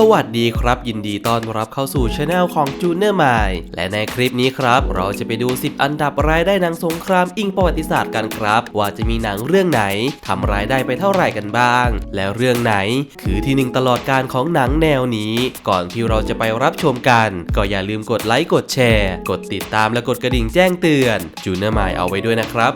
สวัสดีครับ ยินดีต้อนรับเข้าสู่ช anel ของจูเนอร์มายและในคลิปนี้ครับ เราจะไปดู 10 อันดับรายได้หนังสงครามอิงประวัติศาสตร์กันครับ ว่าจะมีหนังเรื่องไหนทำรายได้ไปเท่าไหร่กันบ้าง แล้วเรื่องไหน คือที่หนึ่งตลอดการของหนังแนวนี้ ก่อนที่เราจะไปรับชมกัน ก็อย่าลืมกดไลค์กดแชร์ กดติดตามและกดกระดิ่งแจ้งเตือนจูเนอร์มายเอาไว้ด้วยนะครับ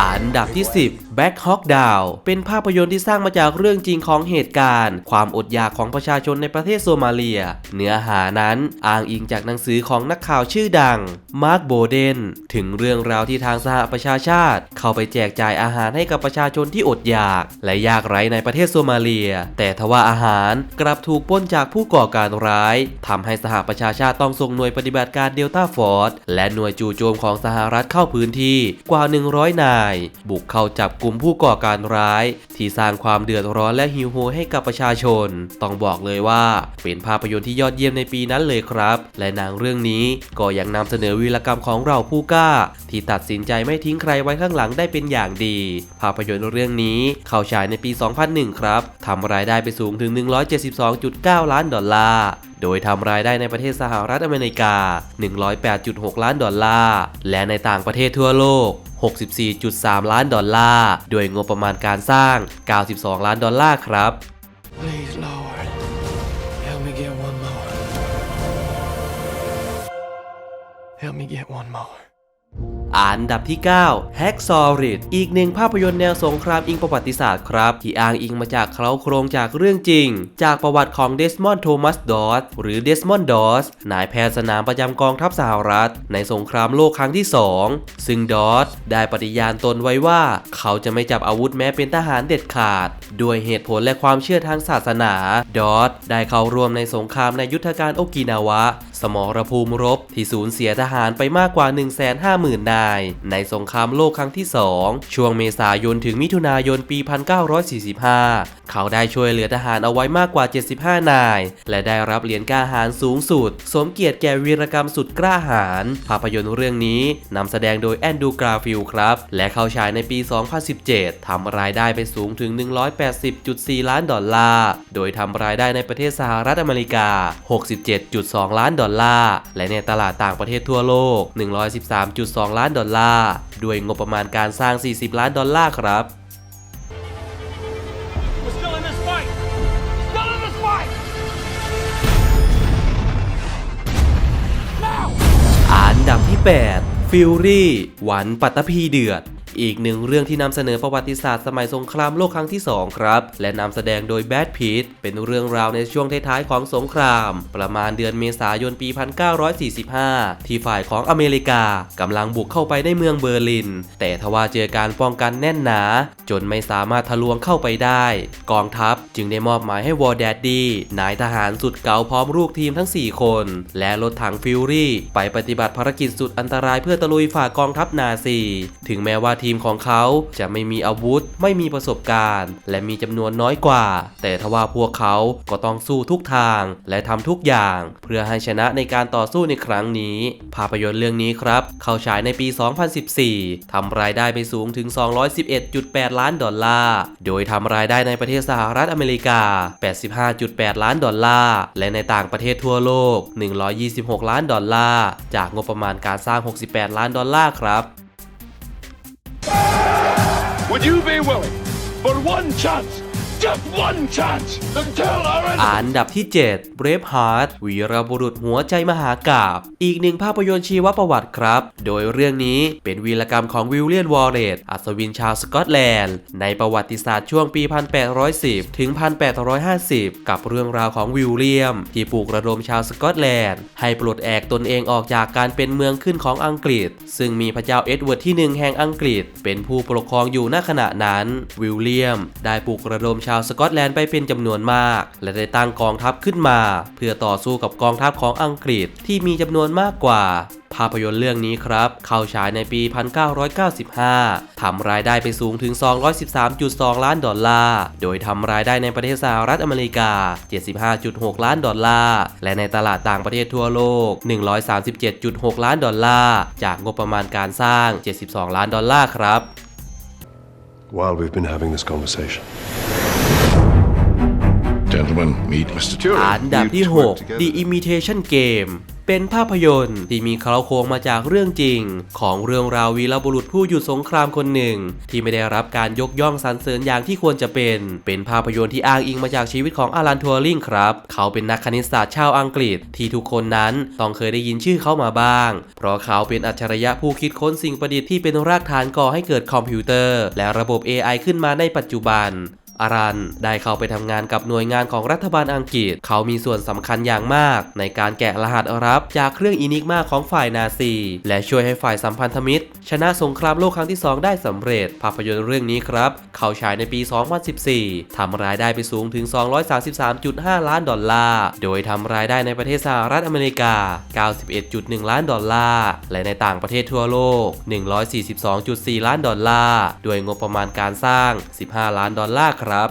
อันดับที่ 10 Back Hawk Down เป็นภาพยนตร์ที่สร้างมาจากเรื่องจริงของเหตุการณ์ ความอดอยากของประชาชนในประเทศโซมาเลีย เนื้อหานั้นอ้างอิงจากหนังสือของนักข่าวชื่อดัง มาร์คโบเดน ถึงเรื่องราวที่ทางสหประชาชาติ เข้าไปแจกจ่ายอาหารให้กับประชาชนที่อดอยาก และยากไร้ในประเทศโซมาเลีย แต่ทว่าอาหารกลับถูกปล้นจากผู้ก่อการร้ายทำให้สหประชาชาติต้องส่งหน่วยปฏิบัติการเดลต้าฟอร์สและหน่วยจู่โจมของสหรัฐเข้าพื้นที่กว่า 100 นาย บุกเข้าจับกลุ่มผู้ก่อการร้าย ที่สร้างความเดือดร้อนและหิวโหยให้กับประชาชน ต้องบอกเลยว่า เป็นภาพยนตร์ที่ยอดเยี่ยมในปีนั้นเลยครับ และหนังเรื่องนี้ก็ยังนำเสนอวีรกรรมของเราผู้กล้า ที่ตัดสินใจไม่ทิ้งใครไว้ข้างหลังได้เป็นอย่างดี ภาพยนตร์เรื่องนี้เข้าฉายในปี 2001 ครับทำรายได้ไปสูงถึง 172.9 ล้านดอลลาร์ โดยทำรายได้ในประเทศสหรัฐอเมริกา 108.6 ล้านดอลลาร์ และในต่างประเทศทั่วโลก 64.3 ล้านดอลลาร์ โดยงบประมาณการสร้าง 92 ล้านดอลลาร์ครับ Please, Lord, help me get one more. Help me get one more. อันดับที่ 9 Hacksaw Ridge อีกหนึ่งภาพยนตร์แนวสงครามอิงประวัติศาสตร์ครับ ที่อ้างอิงมาจากเคล้าโครงจากเรื่องจริง จากประวัติของเดสมอนด์โทมัสดอสหรือเดสมอนด์ดอสนายแพทย์สนามประจำกองทัพสหรัฐ ในสงครามโลกครั้งที่ 2 ซึ่งดอสได้ปฏิญาณตนไว้ว่า เขาจะไม่จับอาวุธแม้เป็นทหารเด็ดขาด ด้วยเหตุผลและความเชื่อทางศาสนาดอสได้เข้าร่วมในสงครามในยุทธการโอกินาวะ สมรภูมิรบที่สูญเสียทหารไปมากกว่า 150,000นายในสงครามโลกครั้งที่ 2 ช่วงเมษายนถึงมิถุนายนปี 1945 เขาได้ช่วยเหลือทหารเอาไว้มากกว่า 75 นาย และได้รับเหรียญกล้าหาญสูงสุด สมเกียรติแก่วีรกรรมสุดกล้าหาญภาพยนตร์เรื่องนี้นำแสดงโดยแอนดูกราฟิลครับ และเข้าฉายในปี 2017 ทำรายได้ไปสูงถึง 180.4 ล้านดอลลาร์ โดยทำรายได้ในประเทศสหรัฐอเมริกา 67.2 ล้านดอลลาร์ และในตลาดต่างประเทศทั่วโลก 113.2 ล้านดอลลาร์ ด้วยงบประมาณการสร้าง 40 ล้านดอลลาร์ครับ We're still in this fight! Still in this fight! Now! อันดับที่8 Fury หวันปัตตภีเดือด อีกหนึ่งเรื่องที่นำเสนอประวัติศาสตร์สมัยสงครามโลกครั้งที่ 2 ครับ และนำแสดงโดยแบดพีทเป็นเรื่องราวในช่วงท้ายๆของสงคราม ประมาณเดือนเมษายนปี 1945 ที่ฝ่ายของอเมริกากำลังบุกเข้าไปในเมืองเบอร์ลิน แต่ทว่าเจอการป้องกันแน่นหนา จนไม่สามารถทะลวงเข้าไปได้ กองทัพจึงได้มอบหมายให้วอร์แดดดี้นายทหารสุดเก๋าพร้อมลูกทีมทั้ง 4 คน และรถถังฟิวรี่ ไปปฏิบัติภารกิจสุดอันตรายเพื่อตะลุยฝ่ากองทัพนาซี ถึงแม้ว่าทีีมของเขาจะไม่มีอาวุธ ไม่มีประสบการณ์ และมีจำนวนน้อยกว่า แต่ทว่าพวกเขาก็ต้องสู้ทุกทาง และทำทุกอย่าง เพื่อให้ชนะในการต่อสู้ในครั้งนี้ ภาพยนตร์เรื่องนี้ครับ เข้าฉายในปี 2014ทำรายได้ไปสูงถึง 211.8 ล้านดอลลาร์ โดยทำรายได้ในประเทศสหรัฐอเมริกา 85.8 ล้านดอลลาร์ และในต่างประเทศทั่วโลก 126 ล้านดอลลาร์ จากงบประมาณการสร้าง 68 ล้านดอลลาร์ครับ Would you be willing, for one chance, just one chance, to tell our อันดับที่ 7 Braveheart วีรบุรุษหัวใจมหากาบ อีกหนึ่งภาพยนตร์ชีวประวัติครับ โดยเรื่องนี้เป็นวีรกรรมของวิลเลียนวอร์เรตอัศวินชาวสกอตแลนด์ ในประวัติศาสตร์ช่วงปี 1810 ถึง 1850 กับเรื่องราวของวิลเลียม ที่ปลูกระดมชาวสกอตแลนด์ ให้ปลดแอกตนเองออกจากการเป็นเมืองขึ้นของอังกฤษ ซึ่งมีพระเจ้าเอ็ดเวิร์ดที่หนึ่งแห่งอังกฤษ เป็นผู้ปกครองอยู่ณขณะนั้น วิลเลียม ได้ปลูกระดมชชาวสกอตแลนด์ไปเป็นจำนวนมาก และได้ตั้งกองทัพขึ้นมา เพื่อต่อสู้กับกองทัพของอังกฤษที่มีจำนวนมากกว่าภาพยนตร์เรื่องนี้ครับ เข้าฉายในปี 1995 ทำรายได้ไปสูงถึง 213.2 ล้านดอลลาร์ โดยทำรายได้ในประเทศสหรัฐอเมริกา 75.6 ล้านดอลลาร์ และในตลาดต่างประเทศทั่วโลก 137.6 ล้านดอลลาร์ จากงบประมาณการสร้าง 72 ล้านดอลลาร์ครับ while we've been having this conversation. Gentlemen, meet Mr. Turing. อันดับที่ 6 The Imitation Game เป็นภาพยนตร์ที่มีเคราโครงมาจากเรื่องจริง ของเรื่องราววีรบุรุษผู้หยุดสงครามคนหนึ่ง ที่ไม่ได้รับการยกย่องสรรเสริญอย่างที่ควรจะเป็น เป็นภาพยนตร์ที่อ้างอิงมาจากชีวิตของอารันทัวริงครับ เขาเป็นนักคณิตศาสตร์ชาวอังกฤษ ที่ทุกคนนั้นต้องเคยได้ยินชื่อเขามาบ้าง เพราะเขาเป็นอัจฉริยะผู้คิดค้นสิ่งประดิษฐ์ที่เป็นรากฐานก่อให้เกิดคอมพิวเตอร์ และระบบ AI ขึ้นมาในปัจจุบัน อารันได้เข้าไปทำงานกับหน่วยงานของรัฐบาลอังกฤษ เขามีส่วนสำคัญอย่างมาก ในการแกะรหัสรับจากเครื่องอินิกมาของฝ่ายนาซี และช่วยให้ฝ่ายสัมพันธมิตร ชนะสงครามโลกครั้งที่ 2 ได้สำเร็จ ภาพยนตร์เรื่องนี้ครับ เขาฉายในปี 2014ทำรายได้ไปสูงถึง 233.5 ล้านดอลลาร์ โดยทำรายได้ในประเทศสหรัฐอเมริกา 91.1 ล้านดอลลาร์ และในต่างประเทศทั่วโลก 142.4 ล้านดอลลาร์ด้วยงบประมาณการสร้าง 15 ล้านดอลลาร์ครับครับ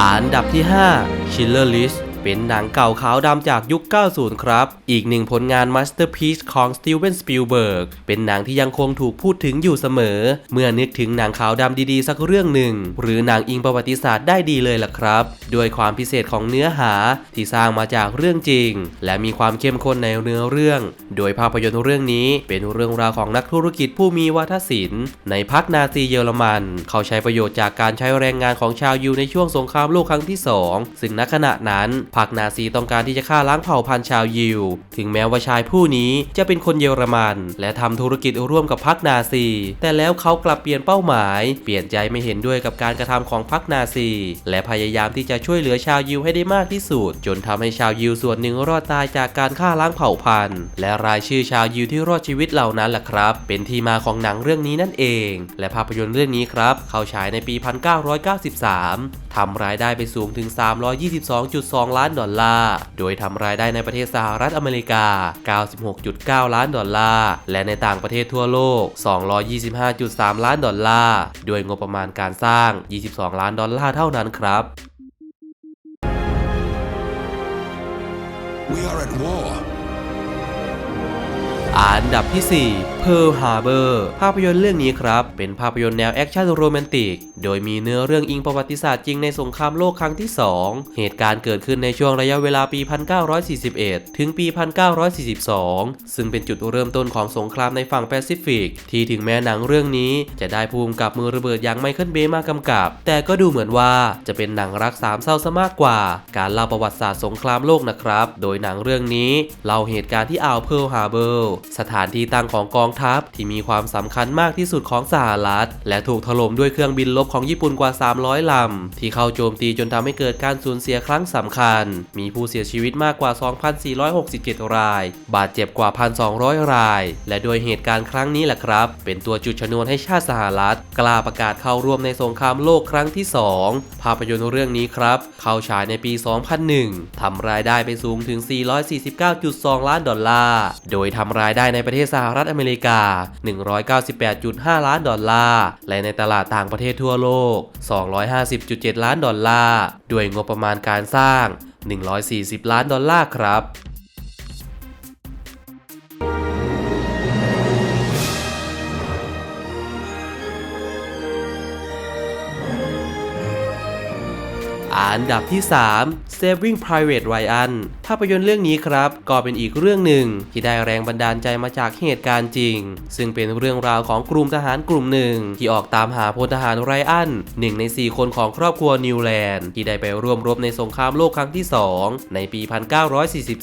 อันดับที่ 5 Schiller List เป็นหนังเก่าขาวดำจากยุค 90 ครับ อีกหนึ่งผลงานมาสเตอร์พีซของสตีเวนสปิลเบิร์กเป็นหนังที่ยังคงถูกพูดถึงอยู่เสมอ เมื่อนึกถึงหนังขาวดำดีๆ สักเรื่องหนึ่ง หรือหนังอิงประวัติศาสตร์ได้ดีเลยล่ะครับ ด้วยความพิเศษของเนื้อหาที่สร้างมาจากเรื่องจริง และมีความเข้มข้นในเนื้อเรื่อง โดยภาพยนตร์เรื่องนี้เป็นเรื่องราวของนักธุรกิจผู้มีวัฒนศิลป์ในพรรคนาซีเยอรมัน เขาใช้ประโยชน์จากการใช้แรงงานของชาวยิวในช่วงสงครามโลกครั้งที่ 2 ซึ่งณขณะนั้นพรรคนาซีต้องการที่จะฆ่าล้างเผ่าพันธุ์ชาวยิว ถึงแม้ว่าชายผู้นี้จะเป็นคนเยอรมัน และทำธุรกิจร่วมกับพรรคนาซี แต่แล้วเขากลับเปลี่ยนเป้าหมาย เปลี่ยนใจไม่เห็นด้วยกับการกระทำของพรรคนาซี และพยายามที่จะช่วยเหลือชาวยิวให้ได้มากที่สุด จนทำให้ชาวยิวส่วนหนึ่งรอดตายจากการฆ่าล้างเผ่าพันธุ์ และรายชื่อชาวยิวที่รอดชีวิตเหล่านั้นแหละครับ เป็นที่มาของหนังเรื่องนี้นั่นเอง และภาพยนตร์เรื่องนี้ครับ เข้าฉายในปี 1993ทำรายได้ไปสูงถึง 322.2 ล้านดอลลาร์ โดยทำรายได้ในประเทศสหรัฐอเมริกา 96.9 ล้านดอลลาร์ และในต่างประเทศทั่วโลก 225.3 ล้านดอลลาร์ด้วยงบประมาณการสร้าง 22 ล้านดอลลาร์เท่านั้นครับ We are at war. อันดับที่ 4 Pearl Harbor ภาพยนตร์เรื่องนี้ครับ เป็นภาพยนตร์แนวแอคชั่นโรแมนติก โดยมีเนื้อเรื่องอิงประวัติศาสตร์จริงในสงครามโลกครั้งที่ 2 เหตุการณ์เกิดขึ้นในช่วงระยะเวลาปี 1941 ถึงปี 1942 ซึ่งเป็นจุดเริ่มต้นของสงครามในฝั่งแปซิฟิก ที่ถึงแม้หนังเรื่องนี้จะได้ภูมิกับมือระเบิดอย่างไมเคิลเบย์มากำกับ แต่ก็ดูเหมือนว่าจะเป็นหนังรักสามเศร้าซะมากกว่า การเล่าประวัติศาสตร์สงครามโลกนะครับ โดยหนังเรื่องนี้เล่าเหตุการณ์ที่อ่าวเพิร์ลฮาร์เบอร์สถานที่ตั้งของกองทัพที่มีความสำคัญมากที่สุดของสหรัฐ และถูกถล่มด้วยเครื่องบินลบของญี่ปุ่นกว่า 300 ลำ ที่เข้าโจมตีจนทำให้เกิดการสูญเสียครั้งสำคัญ มีผู้เสียชีวิตมากกว่า 2,467 ราย บาดเจ็บกว่า 1,200 ราย และโดยเหตุการณ์ครั้งนี้แหละครับ เป็นตัวจุดชนวนให้ชาติสหรัฐ กล้าประกาศเข้าร่วมในสงครามโลกครั้งที่ 2 ภาพยนตร์เรื่องนี้ครับ เข้าฉายในปี 2001ทำรายได้ไปสูงถึง 449.2 ล้านดอลลาร์ โดยทำรายได้ในประเทศสหรัฐอเมริกา198.5 ล้านดอลลาร์ และในตลาดต่างประเทศทั่วโลก 250.7 ล้านดอลลาร์ ด้วยงบประมาณการสร้าง 140 ล้านดอลลาร์ครับ อันดับที่ 3 Saving Private Ryan ภาพยนตร์เรื่องนี้ครับ ก็เป็นอีกเรื่องหนึ่งที่ได้แรงบันดาลใจมาจากเหตุการณ์จริง ซึ่งเป็นเรื่องราวของกลุ่มทหารกลุ่มหนึ่ง ที่ออกตามหาพลทหารไรอันหนึ่งใน 4 คนของครอบครัวนิวแลนด์ ที่ได้ไปร่วมรบในสงครามโลกครั้งที่ 2 ในปี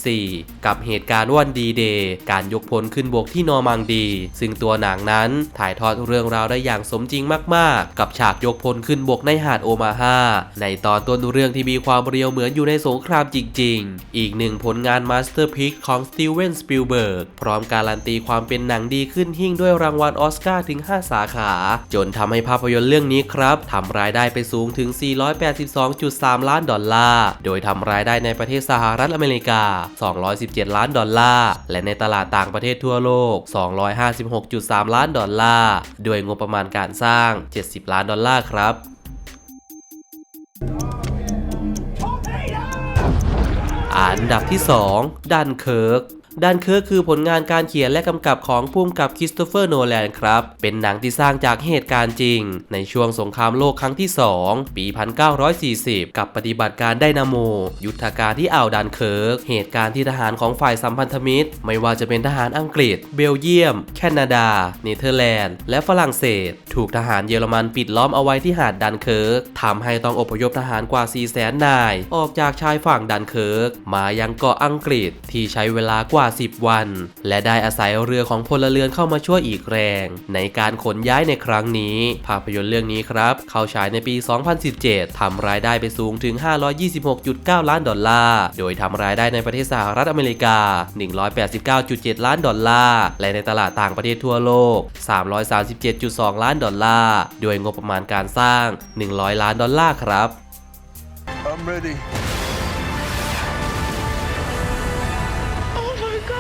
1944 กับเหตุการณ์วันดีเดย์การยกพลขึ้นบกที่นอร์มังดี ซึ่งตัวหนังนั้นถ่ายทอดเรื่องราวได้อย่างสมจริงมาก ๆ กับฉากยกพลขึ้นบกในหาดโอมาฮาในตอนต้นเรื่องที่มีความเรียวเหมือนอยู่ในสงครามจริง ๆ อีกหนึ่งผลงานมาสเตอร์พิกของสตีเวนสปิลเบิร์กพร้อมการันตีความเป็นหนังดีขึ้นหิ่งด้วยรางวัลออสการ์ถึง 5 สาขา จนทำให้ภาพยนตร์เรื่องนี้ครับทำรายได้ไปสูงถึง 482.3 ล้านดอลลาร์ โดยทำรายได้ในประเทศสหรัฐอเมริกา 217 ล้านดอลลาร์ และในตลาดต่างประเทศทั่วโลก 256.3 ล้านดอลลาร์ด้วยงบประมาณการสร้าง 70 ล้านดอลลาร์ครับ อันดับที่ 2 ดันเคิร์ก ดันเคิร์กคือผลงานการเขียนและกำกับของผู้กำกับคริสโตเฟอร์โนแลนครับ เป็นหนังที่สร้างจากเหตุการณ์จริง ในช่วงสงครามโลกครั้งที่ 2 ปี 1940 กับปฏิบัติการไดนาโม ยุทธการที่อ่าวดันเคิร์ก เหตุการณ์ที่ทหารของฝ่ายสัมพันธมิตร ไม่ว่าจะเป็นทหารอังกฤษ เบลเยียม แคนาดา เนเธอร์แลนด์ และฝรั่งเศส ถูกทหารเยอรมันปิดล้อมเอาไว้ที่หาดดันเคิร์กทำให้ต้องอพยพทหารกว่า 4 0 0แสนนาย ออกจากชายฝั่งดันเคิร์กมายังเกาะอังกฤษที่ใช้เวลากว่า10 วัน และได้อาศัยเรือของพลเรือนเข้ามาช่วยอีกแรง ในการขนย้ายในครั้งนี้ ภาพยนตร์เรื่องนี้ครับ เข้าฉายในปี 2017 ทำรายได้ไปสูงถึง 526.9 ล้านดอลลาร์ โดยทำรายได้ในประเทศสหรัฐอเมริกา 189.7 ล้านดอลลาร์ และในตลาดต่างประเทศทั่วโลก 337.2 ล้านดอลลาร์ โดยงบประมาณการสร้าง 100 ล้านดอลลาร์ครับ I'm ready.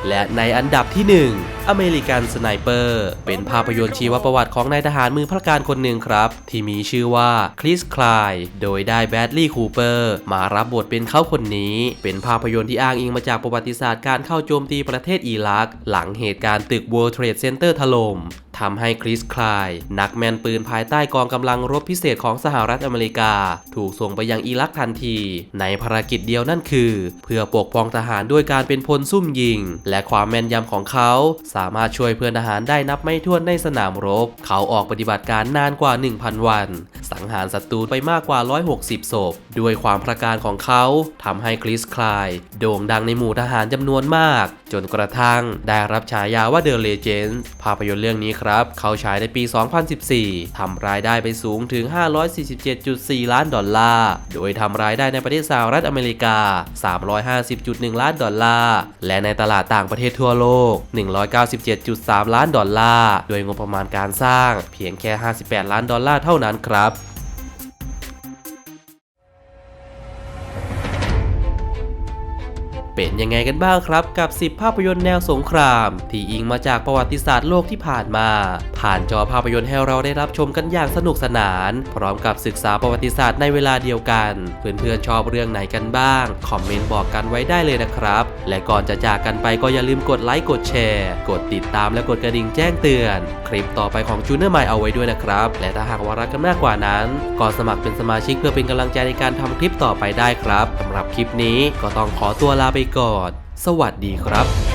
และในอันดับที่ 1 อเมริกันสไนเปอร์ เป็นภาพยนตร์ชีวประวัติของนายทหารมือพระการคนหนึ่งครับ ที่มีชื่อว่าคริสคลาย โดยได้แบดลี่คูเปอร์มารับบทเป็นเขาคนนี้ เป็นภาพยนตร์ที่อ้างอิงมาจากประวัติศาสตร์การเข้าโจมตีประเทศอิรัก หลังเหตุการณ์ตึก World Trade Center ถล่ม ทำให้คริสคลาย นักแม่นปืนภายใต้กองกำลังรบพิเศษของสหรัฐอเมริกา ถูกส่งไปยังอิรักทันที ในภารกิจเดียวนั่นคือ เพื่อปกป้องทหารด้วยการเป็นพลซุ่มยิง และความแม่นยำของเขา สามารถช่วยเพื่อนทหารได้นับไม่ถ้วนในสนามรบ เขาออกปฏิบัติการนานกว่า 1,000 วัน สังหารศัตรูไปมากกว่า 160ศพด้วยความประการของเขาทำให้คริสคลาย โด่งดังในหมู่ทหารจำนวนมาก จนกระทั่งได้รับฉายาว่า The Legend ภาพยนตร์เรื่องนี้ครับ เขาฉายในปี 2014 ทำรายได้ไปสูงถึง 547.4 ล้านดอลลาร์ โดยทำรายได้ในประเทศสหรัฐอเมริกา 350.1 ล้านดอลลาร์ และในตลาดต่างประเทศทั่วโลก 197.3 ล้านดอลลาร์ โดยงบประมาณการสร้างเพียงแค่ 58 ล้านดอลลาร์เท่านั้นครับ เป็นยังไงกันบ้างครับกับ 10 ภาพยนตร์แนวสงคราม ที่อิงมาจากประวัติศาสตร์โลกที่ผ่านมา ผ่านจอภาพยนตร์ให้เราได้รับชมกันอย่างสนุกสนาน พร้อมกับศึกษาประวัติศาสตร์ในเวลาเดียวกัน เพื่อนๆชอบเรื่องไหนกันบ้าง คอมเมนต์บอกกันไว้ได้เลยนะครับ และก่อนจะจากกันไปก็อย่าลืมกดไลค์กดแชร์ กดติดตามและกดกระดิ่งแจ้งเตือน คลิปต่อไปของจูเนอร์ใหม่เอาไว้ด้วยนะครับ และถ้าหากว่ารักกันมากกว่านั้นก็สมัครเป็นสมาชิกเพื่อเป็นกำลังใจในการทำคลิปต่อไปได้ครับสำหรับคลิปนี้ก็ต้องขอตัวลาไปก่อน สวัสดีครับ